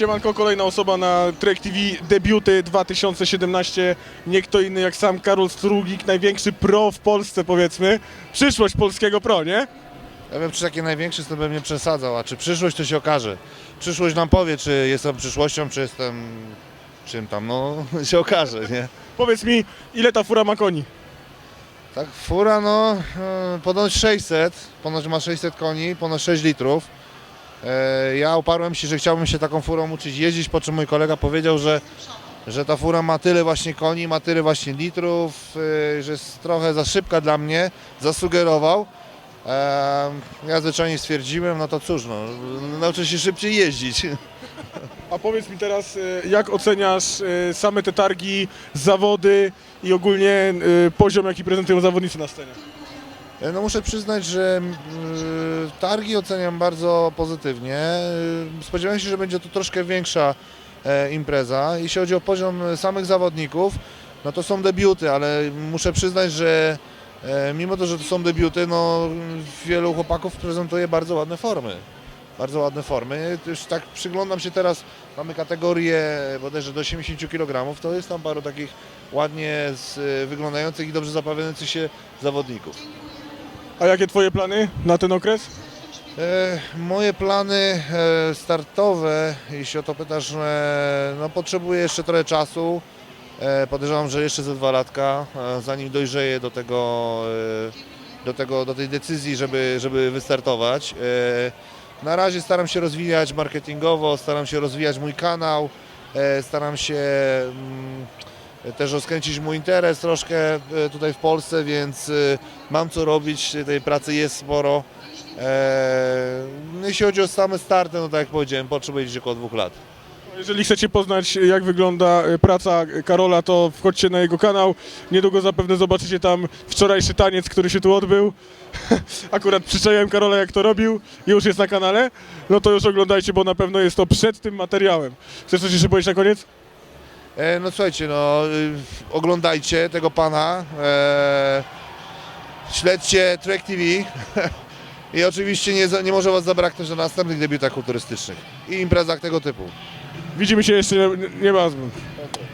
Siemanko, kolejna osoba na Trek TV, debiuty 2017, nie kto inny jak sam Karol Strugik, największy pro w Polsce powiedzmy, przyszłość polskiego pro, nie? Ja wiem, czy takie największy to bym nie przesadzał, a czy przyszłość to się okaże. Przyszłość nam powie, czy jestem przyszłością, czy jestem czym tam, no się okaże, nie? Powiedz mi, ile ta fura ma koni? Tak, fura no, e, ponoć 600, ponoć ma 600 koni, ponoć 6 litrów. E, Ja uparłem się, że chciałbym się taką furą uczyć jeździć, po czym mój kolega powiedział, że, że ta fura ma tyle właśnie koni, ma tyle właśnie litrów, e, że jest trochę za szybka dla mnie, zasugerował. E, Ja zwyczajnie stwierdziłem, no to cóż, no, nauczę się szybciej jeździć. A powiedz mi teraz, jak oceniasz same te targi, zawody i ogólnie poziom, jaki prezentują zawodnicy na scenie? E, No muszę przyznać, że y, targi oceniam bardzo pozytywnie. Y, Spodziewałem się, że będzie to troszkę większa e, impreza. Jeśli chodzi o poziom samych zawodników, no to są debiuty, ale muszę przyznać, że e, mimo to, że to są debiuty, no wielu chłopaków prezentuje bardzo ładne formy. Bardzo ładne formy. Już tak przyglądam się teraz, mamy kategorię bodajże do 80 kg, to jest tam paru takich ładnie wyglądających i dobrze zapowiadających się zawodników. A jakie twoje plany na ten okres? E, moje plany e, startowe, jeśli o to pytasz, e, no potrzebuję jeszcze trochę czasu. E, podejrzewam, że jeszcze ze dwa latka, zanim dojrzeję do tego, do tego, do tej decyzji, żeby, żeby wystartować. Na razie staram się rozwijać marketingowo, staram się rozwijać mój kanał, staram się mm, też rozkręcić mój interes troszkę e, tutaj w Polsce, więc e, mam co robić, tej pracy jest sporo. No jeśli chodzi o same starty, no tak jak powiedziałem, potrzebuję gdzieś około dwóch lat. Jeżeli chcecie poznać, jak wygląda e, praca Karola, to wchodźcie na jego kanał. Niedługo zapewne zobaczycie tam wczorajszy taniec, który się tu odbył. Akurat przyczaiłem Karola, jak to robił. Już jest na kanale. No to już oglądajcie, bo na pewno jest to przed tym materiałem. Chcesz coś jeszcze powiedzieć na koniec? E, no słuchajcie, no y, oglądajcie tego pana, e, śledźcie Trek TV i oczywiście nie, nie może Was zabraknąć na następnych debiutach kulturystycznych i imprezach tego typu. Widzimy się jeszcze niebawem.